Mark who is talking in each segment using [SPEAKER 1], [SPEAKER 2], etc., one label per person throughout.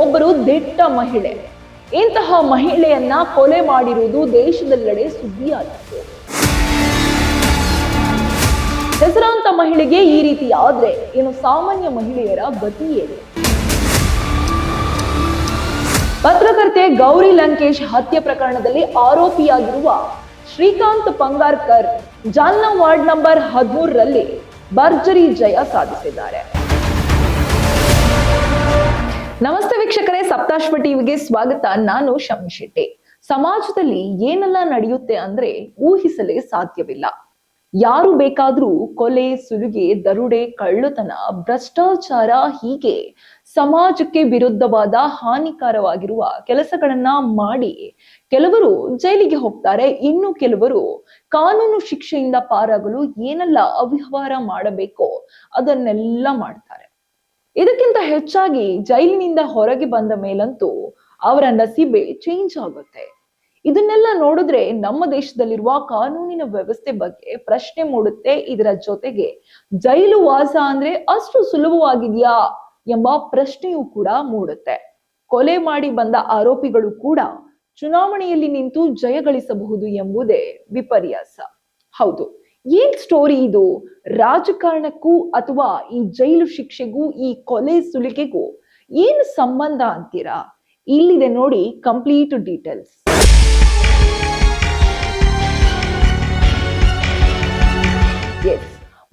[SPEAKER 1] ಒಬ್ಬರು ದಿಟ್ಟ ಮಹಿಳೆ. ಇಂತಹ ಮಹಿಳೆಯನ್ನ ಕೊಲೆ ಮಾಡಿರುವುದು ದೇಶದೆಲ್ಲೆಡೆ ಸುದ್ದಿಯಾಗಿತ್ತು. ಹೆಸರಾಂತ ಮಹಿಳೆಗೆ ಈ ರೀತಿ ಆದ್ರೆ ಏನು ಸಾಮಾನ್ಯ ಮಹಿಳೆಯರ ಗತಿ ಪತ್ರಕರ್ತೆ ಗೌರಿ ಲಂಕೇಶ್ ಹತ್ಯೆ ಪ್ರಕರಣದಲ್ಲಿ ಆರೋಪಿಯಾಗಿರುವ ಶ್ರೀಕಾಂತ್ ಪಂಗಾರ್ಕರ್ ಜಾಲ್ನಾ ವಾರ್ಡ್ ನಂಬರ್ ಹದಿಮೂರರಲ್ಲಿ ಭರ್ಜರಿ ಜಯ ಸಾಧಿಸಿದ್ದಾರೆ. ನಮಸ್ತೆ ವೀಕ್ಷಕರೇ, ಸಪ್ತಾಶ್ವ ಟಿವಿಗೆ ಸ್ವಾಗತ. ನಾನು ಶಮಿ ಶೆಟ್ಟಿ. ಸಮಾಜದಲ್ಲಿ ಏನೆಲ್ಲ ನಡೆಯುತ್ತೆ ಅಂದ್ರೆ ಊಹಿಸಲೇ ಸಾಧ್ಯವಿಲ್ಲ. ಯಾರು ಬೇಕಾದ್ರೂ ಕೊಲೆ, ಸುಲಿಗೆ, ದರುಡೆ, ಕಳ್ಳತನ, ಭ್ರಷ್ಟಾಚಾರ ಹೀಗೆ ಸಮಾಜಕ್ಕೆ ವಿರುದ್ಧವಾದ ಹಾನಿಕಾರವಾಗಿರುವ ಕೆಲಸಗಳನ್ನ ಮಾಡಿ ಕೆಲವರು ಜೈಲಿಗೆ ಹೋಗ್ತಾರೆ. ಇನ್ನು ಕೆಲವರು ಕಾನೂನು ಶಿಕ್ಷೆಯಿಂದ ಪಾರಾಗಲು ಏನೆಲ್ಲ ಅವ್ಯವಹಾರ ಮಾಡಬೇಕೋ ಅದನ್ನೆಲ್ಲ ಮಾಡ್ತಾರೆ. ಇದಕ್ಕಿಂತ ಹೆಚ್ಚಾಗಿ ಜೈಲಿನಿಂದ ಹೊರಗೆ ಬಂದ ಮೇಲಂತೂ ಅವರ ನಸೀಬೆ ಚೇಂಜ್ ಆಗುತ್ತೆ. ಇದನ್ನೆಲ್ಲ ನೋಡಿದ್ರೆ ನಮ್ಮ ದೇಶದಲ್ಲಿರುವ ಕಾನೂನಿನ ವ್ಯವಸ್ಥೆ ಬಗ್ಗೆ ಪ್ರಶ್ನೆ ಮೂಡುತ್ತೆ. ಇದರ ಜೊತೆಗೆ ಜೈಲು ವಾಸ ಅಂದ್ರೆ ಅಷ್ಟು ಸುಲಭವಾಗಿದೆಯಾ ಎಂಬ ಪ್ರಶ್ನೆಯೂ ಕೂಡ ಮೂಡುತ್ತೆ. ಕೊಲೆ ಮಾಡಿ ಬಂದ ಆರೋಪಿಗಳು ಕೂಡ ಚುನಾವಣೆಯಲ್ಲಿ ನಿಂತು ಜಯಗಳಿಸಬಹುದು ಎಂಬುದೇ ವಿಪರ್ಯಾಸ. ಹೌದು. ಏನ್ ಸ್ಟೋರಿ ಇದು? ರಾಜಕಾರಣಕ್ಕೂ ಅಥವಾ ಈ ಜೈಲು ಶಿಕ್ಷೆಗೂ, ಈ ಕೊಲೆ ಸುಲಿಗೆಗೂ ಏನು ಸಂಬಂಧ ಅಂತೀರಾ? ಇಲ್ಲಿದೆ ನೋಡಿ ಕಂಪ್ಲೀಟ್ ಡೀಟೇಲ್ಸ್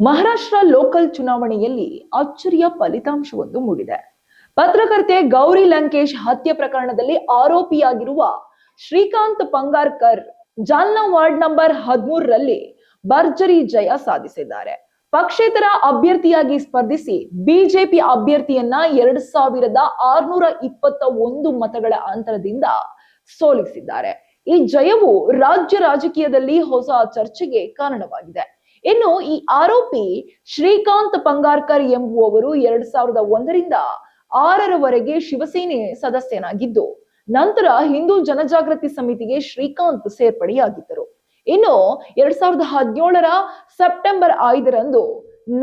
[SPEAKER 1] ಮಹಾರಾಷ್ಟ್ರ ಲೋಕಲ್ ಚುನಾವಣೆಯಲ್ಲಿ ಅಚ್ಚರಿಯ ಫಲಿತಾಂಶವೊಂದು ಮೂಡಿದೆ. ಪತ್ರಕರ್ತೆ ಗೌರಿ ಲಂಕೇಶ್ ಹತ್ಯೆ ಪ್ರಕರಣದಲ್ಲಿ ಆರೋಪಿಯಾಗಿರುವ ಶ್ರೀಕಾಂತ್ ಪಂಗಾರ್ಕರ್ ಜಾಲ್ನಾ ವಾರ್ಡ್ ನಂಬರ್ ಹದಿಮೂರರಲ್ಲಿ ಭರ್ಜರಿ ಜಯ ಸಾಧಿಸಿದ್ದಾರೆ. ಪಕ್ಷೇತರ ಅಭ್ಯರ್ಥಿಯಾಗಿ ಸ್ಪರ್ಧಿಸಿ ಬಿಜೆಪಿ ಅಭ್ಯರ್ಥಿಯನ್ನ ಎರಡ್ ಸಾವಿರದ ಆರ್ನೂರ ಇಪ್ಪತ್ತ ಒಂದು ಮತಗಳ ಅಂತರದಿಂದ ಸೋಲಿಸಿದ್ದಾರೆ. ಈ ಜಯವು ರಾಜ್ಯ ರಾಜಕೀಯದಲ್ಲಿ ಹೊಸ ಚರ್ಚೆಗೆ ಕಾರಣವಾಗಿದೆ. ಇನ್ನು ಈ ಆರೋಪಿ ಶ್ರೀಕಾಂತ್ ಪಂಗಾರ್ಕರ್ ಎಂಬುವವರು ಎರಡ್ ಸಾವಿರದ ಒಂದರಿಂದ ಆರರವರೆಗೆ ಶಿವಸೇನೆ ಸದಸ್ಯನಾಗಿದ್ದು, ನಂತರ ಹಿಂದೂ ಜನಜಾಗೃತಿ ಸಮಿತಿಗೆ ಶ್ರೀಕಾಂತ್ ಸೇರ್ಪಡೆಯಾಗಿದ್ದರು. ಇನ್ನು ಎರಡ್ ಸಾವಿರದ ಹದಿನೇಳರ ಸೆಪ್ಟೆಂಬರ್ ಐದರಂದು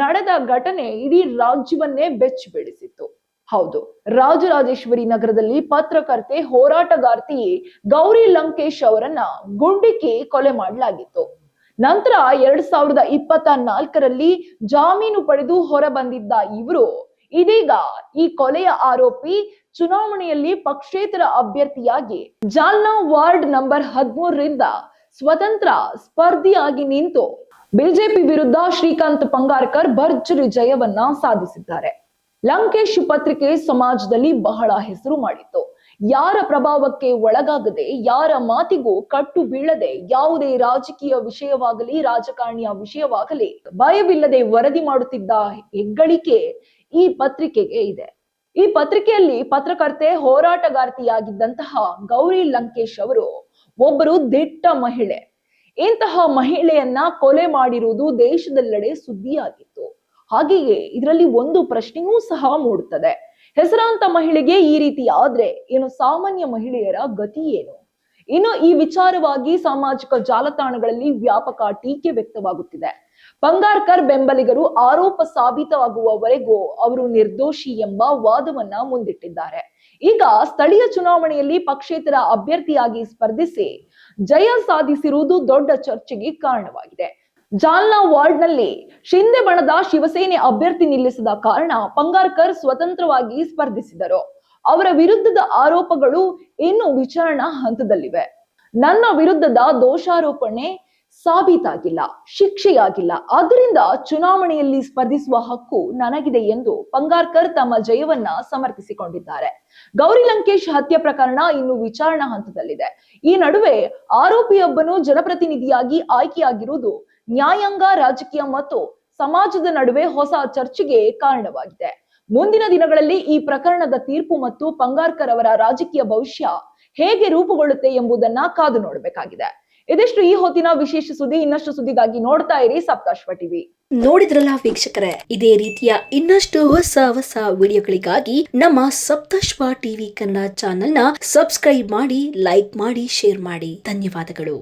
[SPEAKER 1] ನಡೆದ ಘಟನೆ ಇಡೀ ರಾಜ್ಯವನ್ನೇ ಬೆಚ್ಚಿ ಬೀಳಿಸಿತ್ತು ಹೌದು, ರಾಜರಾಜೇಶ್ವರಿ ನಗರದಲ್ಲಿ ಪತ್ರಕರ್ತೆ ಹೋರಾಟಗಾರ್ತಿ ಗೌರಿ ಲಂಕೇಶ್ ಅವರನ್ನ ಗುಂಡಿಕ್ಕಿ ಕೊಲೆ ಮಾಡಲಾಗಿತ್ತು. ನಂತರ ಎರಡ್ ಸಾವಿರದ ಇಪ್ಪತ್ತ ನಾಲ್ಕರಲ್ಲಿ ಜಾಮೀನು ಪಡೆದು ಹೊರಬಂದಿದ್ದ ಇವರು ಇದೀಗ ಈ ಕೊಲೆಯ ಆರೋಪಿ ಚುನಾವಣೆಯಲ್ಲಿ ಪಕ್ಷೇತರ ಅಭ್ಯರ್ಥಿಯಾಗಿ ಜಾಲ್ನಾ ವಾರ್ಡ್ ನಂಬರ್ ಹದಿಮೂರರಿಂದ ಸ್ವತಂತ್ರ ಸ್ಪರ್ಧಿಯಾಗಿ ನಿಂತು ಬಿಜೆಪಿ ವಿರುದ್ಧ ಶ್ರೀಕಾಂತ್ ಪಂಗಾರ್ಕರ್ ಭರ್ಜರಿ ಜಯವನ್ನ ಸಾಧಿಸಿದ್ದಾರೆ. ಲಂಕೇಶ್ ಪತ್ರಿಕೆ ಸಮಾಜದಲ್ಲಿ ಬಹಳ ಹೆಸರು ಮಾಡಿತ್ತು. ಯಾರ ಪ್ರಭಾವಕ್ಕೆ ಒಳಗಾಗದೆ, ಯಾರ ಮಾತಿಗೂ ಕಟ್ಟು ಬೀಳದೆ, ಯಾವುದೇ ರಾಜಕೀಯ ವಿಷಯವಾಗಲಿ, ರಾಜಕಾರಣಿಯ ವಿಷಯವಾಗಲಿ ಭಯವಿಲ್ಲದೆ ವರದಿ ಮಾಡುತ್ತಿದ್ದ ಹೆಗ್ಗಳಿಕೆ ಈ ಪತ್ರಿಕೆಗೆ ಇದೆ. ಈ ಪತ್ರಿಕೆಯಲ್ಲಿ ಪತ್ರಕರ್ತೆ ಹೋರಾಟಗಾರ್ತಿಯಾಗಿದ್ದಂತಹ ಗೌರಿ ಲಂಕೇಶ್ ಅವರು ಒಬ್ಬರು ದಿಟ್ಟ ಮಹಿಳೆ. ಇಂತಹ ಮಹಿಳೆಯನ್ನ ಕೊಲೆ ಮಾಡಿರುವುದು ದೇಶದೆಲ್ಲೆಡೆ ಸುದ್ದಿಯಾಗಿತ್ತು. ಹಾಗೆಯೇ ಇದರಲ್ಲಿ ಒಂದು ಪ್ರಶ್ನೆಯೂ ಸಹ ಮೂಡುತ್ತದೆ. ಹೆಸರಾಂತ ಮಹಿಳೆಗೆ ಈ ರೀತಿ ಆದ್ರೆ ಏನು ಸಾಮಾನ್ಯ ಮಹಿಳೆಯರ ಗತಿ ಏನು? ಇನ್ನು ಈ ವಿಚಾರವಾಗಿ ಸಾಮಾಜಿಕ ಜಾಲತಾಣಗಳಲ್ಲಿ ವ್ಯಾಪಕ ಟೀಕೆ ವ್ಯಕ್ತವಾಗುತ್ತಿದೆ. ಬಂಗಾರ್ಕರ್ ಬೆಂಬಲಿಗರು ಆರೋಪ ಸಾಬೀತಾಗುವವರೆಗೂ ಅವರು ನಿರ್ದೋಷಿ ಎಂಬ ವಾದವನ್ನ ಮುಂದಿಟ್ಟಿದ್ದಾರೆ. ಈಗ ಸ್ಥಳೀಯ ಚುನಾವಣೆಯಲ್ಲಿ ಪಕ್ಷೇತರ ಅಭ್ಯರ್ಥಿಯಾಗಿ ಸ್ಪರ್ಧಿಸಿ ಜಯ ಸಾಧಿಸಿರುವುದು ದೊಡ್ಡ ಚರ್ಚೆಗೆ ಕಾರಣವಾಗಿದೆ. ಜಾಲ್ನಾ ವಾರ್ಡ್ನಲ್ಲಿ ಶಿಂದೆ ಬಣದ ಶಿವಸೇನೆ ಅಭ್ಯರ್ಥಿ ನಿಲ್ಲಿಸಿದ ಕಾರಣ ಪಂಗಾರ್ಕರ್ ಸ್ವತಂತ್ರವಾಗಿ ಸ್ಪರ್ಧಿಸಿದರು. ಅವರ ವಿರುದ್ಧದ ಆರೋಪಗಳು ಇನ್ನು ವಿಚಾರಣಾ ಹಂತದಲ್ಲಿವೆ. ನನ್ನ ವಿರುದ್ಧದ ದೋಷಾರೋಪಣೆ ಸಾಬೀತಾಗಿಲ್ಲ, ಶಿಕ್ಷೆಯಾಗಿಲ್ಲ. ಆದ್ದರಿಂದ ಚುನಾವಣೆಯಲ್ಲಿ ಸ್ಪರ್ಧಿಸುವ ಹಕ್ಕು ನನಗಿದೆ ಎಂದು ಪಂಗಾರ್ಕರ್ ತಮ್ಮ ಜಯವನ್ನ ಸಮರ್ಥಿಸಿಕೊಂಡಿದ್ದಾರೆ. ಗೌರಿ ಲಂಕೇಶ್ ಹತ್ಯೆ ಪ್ರಕರಣ ಇನ್ನು ವಿಚಾರಣಾ ಹಂತದಲ್ಲಿದೆ. ಈ ನಡುವೆ ಆರೋಪಿಯೊಬ್ಬನು ಜನಪ್ರತಿನಿಧಿಯಾಗಿ ಆಯ್ಕೆಯಾಗಿರುವುದು ನ್ಯಾಯಾಂಗ, ರಾಜಕೀಯ ಮತ್ತು ಸಮಾಜದ ನಡುವೆ ಹೊಸ ಚರ್ಚೆಗೆ ಕಾರಣವಾಗಿದೆ. ಮುಂದಿನ ದಿನಗಳಲ್ಲಿ ಈ ಪ್ರಕರಣದ ತೀರ್ಪು ಮತ್ತು ಪಂಗಾರ್ಕರ್ ಅವರ ರಾಜಕೀಯ ಭವಿಷ್ಯ ಹೇಗೆ ರೂಪುಗೊಳ್ಳುತ್ತೆ ಎಂಬುದನ್ನ ಕಾದು ನೋಡಬೇಕಾಗಿದೆ. ಇದಿಷ್ಟು ಈ ಹೊತ್ತಿನ ವಿಶೇಷ ಸುದ್ದಿ, ಇನ್ನಷ್ಟು ಸುದ್ದಿಗಾಗಿ ನೋಡ್ತಾ ಇರಿ ಸಪ್ತಾಶ್ವ ಟಿವಿ.
[SPEAKER 2] ನೋಡಿದ್ರಲ್ಲ ವೀಕ್ಷಕರೇ, ಇದೇ ರೀತಿಯ ಇನ್ನಷ್ಟು ಹೊಸ ಹೊಸ ವಿಡಿಯೋಗಳಿಗಾಗಿ ನಮ್ಮ ಸಪ್ತಶ್ವ ಟಿವಿ ಕನ್ನಡ ಚಾನೆಲ್ನ ಸಬ್ಸ್ಕ್ರೈಬ್ ಮಾಡಿ, ಲೈಕ್ ಮಾಡಿ, ಶೇರ್ ಮಾಡಿ. ಧನ್ಯವಾದಗಳು.